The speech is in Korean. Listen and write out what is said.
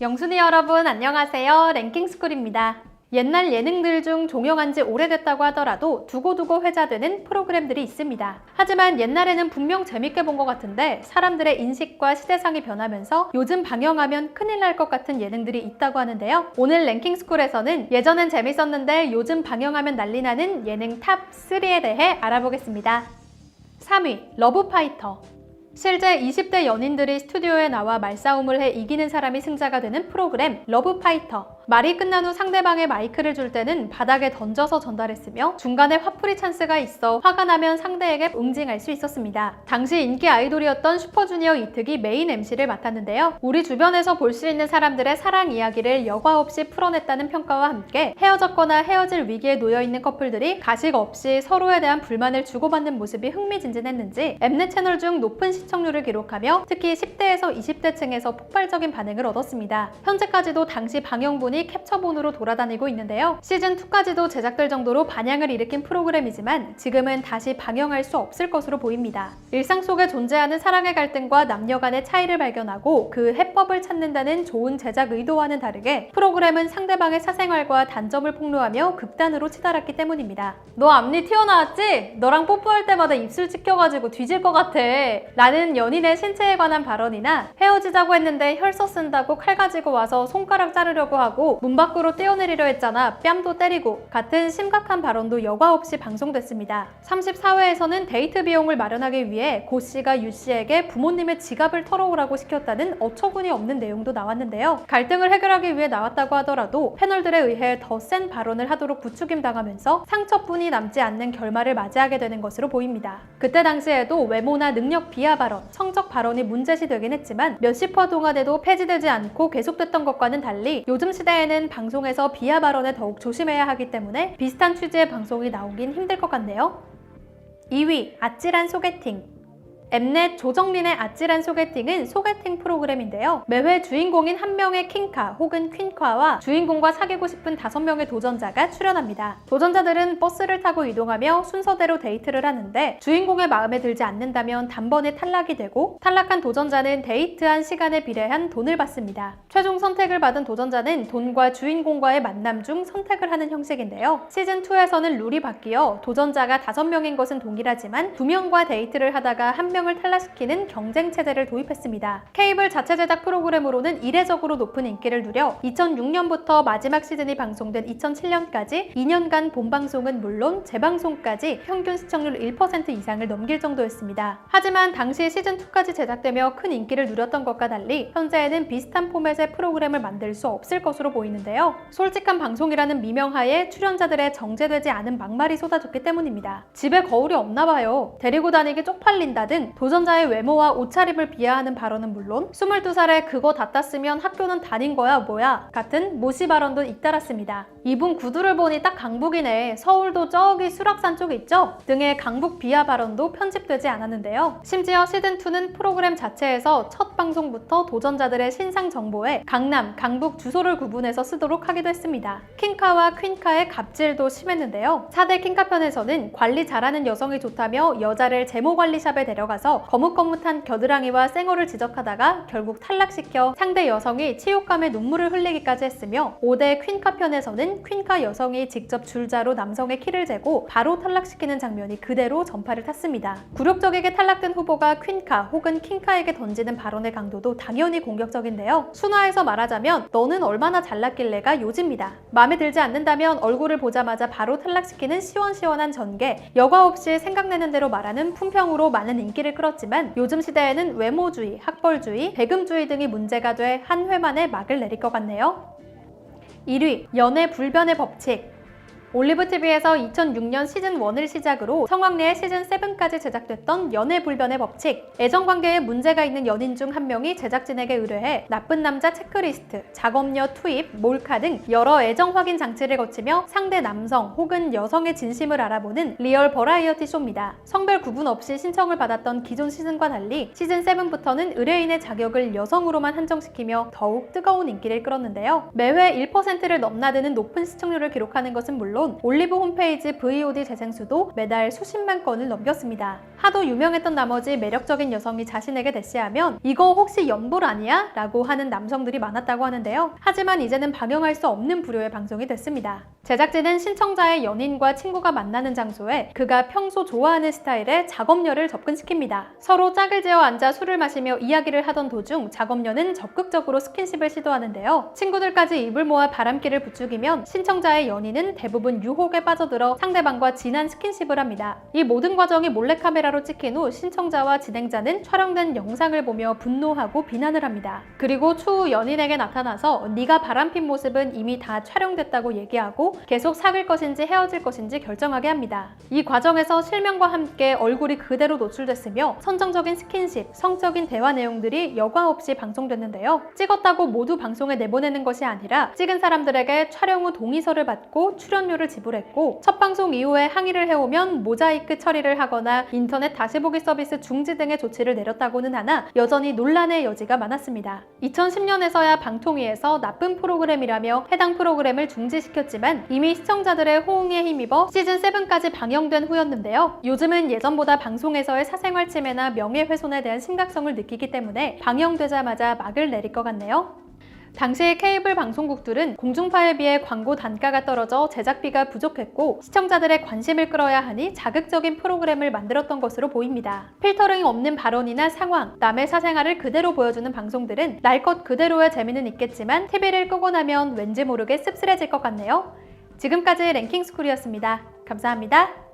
영순이 여러분 안녕하세요. 랭킹스쿨입니다. 옛날 예능들 중 종영한 지 오래됐다고 하더라도 두고두고 회자되는 프로그램들이 있습니다. 하지만 옛날에는 분명 재밌게 본 것 같은데 사람들의 인식과 시대상이 변하면서 요즘 방영하면 큰일 날 것 같은 예능들이 있다고 하는데요. 오늘 랭킹스쿨에서는 예전엔 재밌었는데 요즘 방영하면 난리 나는 예능 탑 3에 대해 알아보겠습니다. 3위 러브파이터 실제 20대 연인들이 스튜디오에 나와 말싸움을 해 이기는 사람이 승자가 되는 프로그램 러브파이터. 말이 끝난 후 상대방의 마이크를 줄 때는 바닥에 던져서 전달했으며 중간에 화풀이 찬스가 있어 화가 나면 상대에게 응징할 수 있었습니다. 당시 인기 아이돌이었던 슈퍼주니어 이특이 메인 MC를 맡았는데요. 우리 주변에서 볼 수 있는 사람들의 사랑 이야기를 여과 없이 풀어냈다는 평가와 함께 헤어졌거나 헤어질 위기에 놓여 있는 커플들이 가식 없이 서로에 대한 불만을 주고받는 모습이 흥미진진했는지 엠넷 채널 중 높은 시청률을 기록하며 특히 10대에서 20대층에서 폭발적인 반응을 얻었습니다. 현재까지도 당시 방영분이 캡처본으로 돌아다니고 있는데요. 시즌2까지도 제작될 정도로 반향을 일으킨 프로그램이지만 지금은 다시 방영할 수 없을 것으로 보입니다. 일상 속에 존재하는 사랑의 갈등과 남녀 간의 차이를 발견하고 그 해법을 찾는다는 좋은 제작 의도와는 다르게 프로그램은 상대방의 사생활과 단점을 폭로하며 극단으로 치달았기 때문입니다. 너 앞니 튀어나왔지? 너랑 뽀뽀할 때마다 입술 찍혀가지고 뒤질 것 같아. 라는 연인의 신체에 관한 발언이나 헤어지자고 했는데 혈서 쓴다고 칼 가지고 와서 손가락 자르려고 하고 문 밖으로 뛰어내리려 했잖아. 뺨도 때리고 같은 심각한 발언도 여과 없이 방송됐습니다. 34회에서는 데이트 비용을 마련하기 위해 고 씨가 유 씨에게 부모님의 지갑을 털어오라고 시켰다는 어처구니 없는 내용도 나왔는데요. 갈등을 해결하기 위해 나왔다고 하더라도 패널들에 의해 더 센 발언을 하도록 부추김 당하면서 상처뿐이 남지 않는 결말을 맞이하게 되는 것으로 보입니다. 그때 당시에도 외모나 능력 비하 발언, 성적 발언이 문제시 되긴 했지만 몇십 화 동안에도 폐지되지 않고 계속됐던 것과는 달리 요즘 시대 에는 방송에서 비하 발언에 더욱 조심해야 하기 때문에 비슷한 취지의 방송이 나오긴 힘들 것 같네요. 2위 아찔한 소개팅 엠넷 조정민의 아찔한 소개팅은 소개팅 프로그램인데요. 매회 주인공인 한 명의 킹카 혹은 퀸카와 주인공과 사귀고 싶은 다섯 명의 도전자가 출연합니다. 도전자들은 버스를 타고 이동하며 순서대로 데이트를 하는데 주인공의 마음에 들지 않는다면 단번에 탈락이 되고 탈락한 도전자는 데이트한 시간에 비례한 돈을 받습니다. 최종 선택을 받은 도전자는 돈과 주인공과의 만남 중 선택을 하는 형식인데요. 시즌2에서는 룰이 바뀌어 도전자가 다섯 명인 것은 동일하지만 두 명과 데이트를 하다가 한명 을 탈락시키는 경쟁 체제를 도입했습니다. 케이블 자체 제작 프로그램으로는 이례적으로 높은 인기를 누려 2006년부터 마지막 시즌이 방송된 2007년까지 2년간 본방송은 물론 재방송까지 평균 시청률 1% 이상을 넘길 정도였습니다. 하지만 당시 시즌2까지 제작되며 큰 인기를 누렸던 것과 달리 현재에는 비슷한 포맷의 프로그램을 만들 수 없을 것으로 보이는데요. 솔직한 방송이라는 미명하에 출연자들의 정제되지 않은 막말이 쏟아졌기 때문입니다. 집에 거울이 없나 봐요. 데리고 다니기 쪽팔린다 등 도전자의 외모와 옷차림을 비하하는 발언은 물론 22살에 그거 다 땄으면 학교는 다닌 거야 뭐야 같은 모시 발언도 잇따랐습니다. 이분 구두를 보니 딱 강북이네. 서울도 저기 수락산 쪽에 있죠? 등의 강북 비하 발언도 편집되지 않았는데요. 심지어 시즌2는 프로그램 자체에서 첫 방송부터 도전자들의 신상 정보에 강남, 강북 주소를 구분해서 쓰도록 하기도 했습니다. 킹카와 퀸카의 갑질도 심했는데요. 4대 킹카 편에서는 관리 잘하는 여성이 좋다며 여자를 제모 관리샵에 데려가 서 거뭇거뭇한 겨드랑이와 쌩얼을 지적하다가 결국 탈락시켜 상대 여성이 치욕감에 눈물을 흘리기까지 했으며 5대 퀸카 편에서는 퀸카 여성이 직접 줄자로 남성의 키를 재고 바로 탈락시키는 장면이 그대로 전파를 탔습니다. 굴욕적이게 탈락된 후보가 퀸카 혹은 킹카에게 던지는 발언의 강도도 당연히 공격적인데요. 순화해서 말하자면 너는 얼마나 잘났길래가 요지입니다. 마음에 들지 않는다면 얼굴을 보자마자 바로 탈락시키는 시원시원한 전개, 여과 없이 생각내는 대로 말하는 품평으로 많은 인기를 끌었지만 요즘 시대에는 외모주의, 학벌주의, 배금주의 등이 문제가 돼 한 회만에 막을 내릴 것 같네요. 1위 연애 불변의 법칙 올리브TV에서 2006년 시즌 1을 시작으로 성황리에 시즌 7까지 제작됐던 연애 불변의 법칙 애정관계에 문제가 있는 연인 중 한 명이 제작진에게 의뢰해 나쁜 남자 체크리스트, 작업녀 투입, 몰카 등 여러 애정 확인 장치를 거치며 상대 남성 혹은 여성의 진심을 알아보는 리얼 버라이어티 쇼입니다. 성별 구분 없이 신청을 받았던 기존 시즌과 달리 시즌 7부터는 의뢰인의 자격을 여성으로만 한정시키며 더욱 뜨거운 인기를 끌었는데요. 매회 1%를 넘나드는 높은 시청률을 기록하는 것은 물론 물론 올리브 홈페이지 VOD 재생수도 매달 수십만 건을 넘겼습니다. 하도 유명했던 나머지 매력적인 여성이 자신에게 대시하면 이거 혹시 연볼 아니야? 라고 하는 남성들이 많았다고 하는데요. 하지만 이제는 방영할 수 없는 부류의 방송이 됐습니다. 제작진은 신청자의 연인과 친구가 만나는 장소에 그가 평소 좋아하는 스타일의 작업녀를 접근시킵니다. 서로 짝을 지어 앉아 술을 마시며 이야기를 하던 도중 작업녀는 적극적으로 스킨십을 시도하는데요. 친구들까지 입을 모아 바람기를 부추기면 신청자의 연인은 대부분 유혹에 빠져들어 상대방과 진한 스킨십을 합니다. 이 모든 과정이 몰래카메라로 찍힌 후 신청자와 진행자는 촬영된 영상을 보며 분노하고 비난을 합니다. 그리고 추후 연인에게 나타나서 네가 바람핀 모습은 이미 다 촬영됐다고 얘기하고 계속 사귈 것인지 헤어질 것인지 결정하게 합니다. 이 과정에서 실명과 함께 얼굴이 그대로 노출됐으며 선정적인 스킨십, 성적인 대화 내용들이 여과 없이 방송됐는데요. 찍었다고 모두 방송에 내보내는 것이 아니라 찍은 사람들에게 촬영 후 동의서를 받고 출연 료를 지불했고 첫 방송 이후에 항의를 해오면 모자이크 처리를 하거나 인터넷 다시 보기 서비스 중지 등의 조치를 내렸다고는 하나 여전히 논란의 여지가 많았습니다. 2010년에서야 방통위에서 나쁜 프로그램이라며 해당 프로그램을 중지시켰지만 이미 시청자들의 호응에 힘입어 시즌 7까지 방영된 후였는데요. 요즘은 예전보다 방송에서의 사생활 침해나 명예훼손에 대한 심각성을 느끼기 때문에 방영되자마자 막을 내릴 것 같네요. 당시 케이블 방송국들은 공중파에 비해 광고 단가가 떨어져 제작비가 부족했고 시청자들의 관심을 끌어야 하니 자극적인 프로그램을 만들었던 것으로 보입니다. 필터링 없는 발언이나 상황, 남의 사생활을 그대로 보여주는 방송들은 날 것 그대로의 재미는 있겠지만 TV를 끄고 나면 왠지 모르게 씁쓸해질 것 같네요. 지금까지 랭킹스쿨이었습니다. 감사합니다.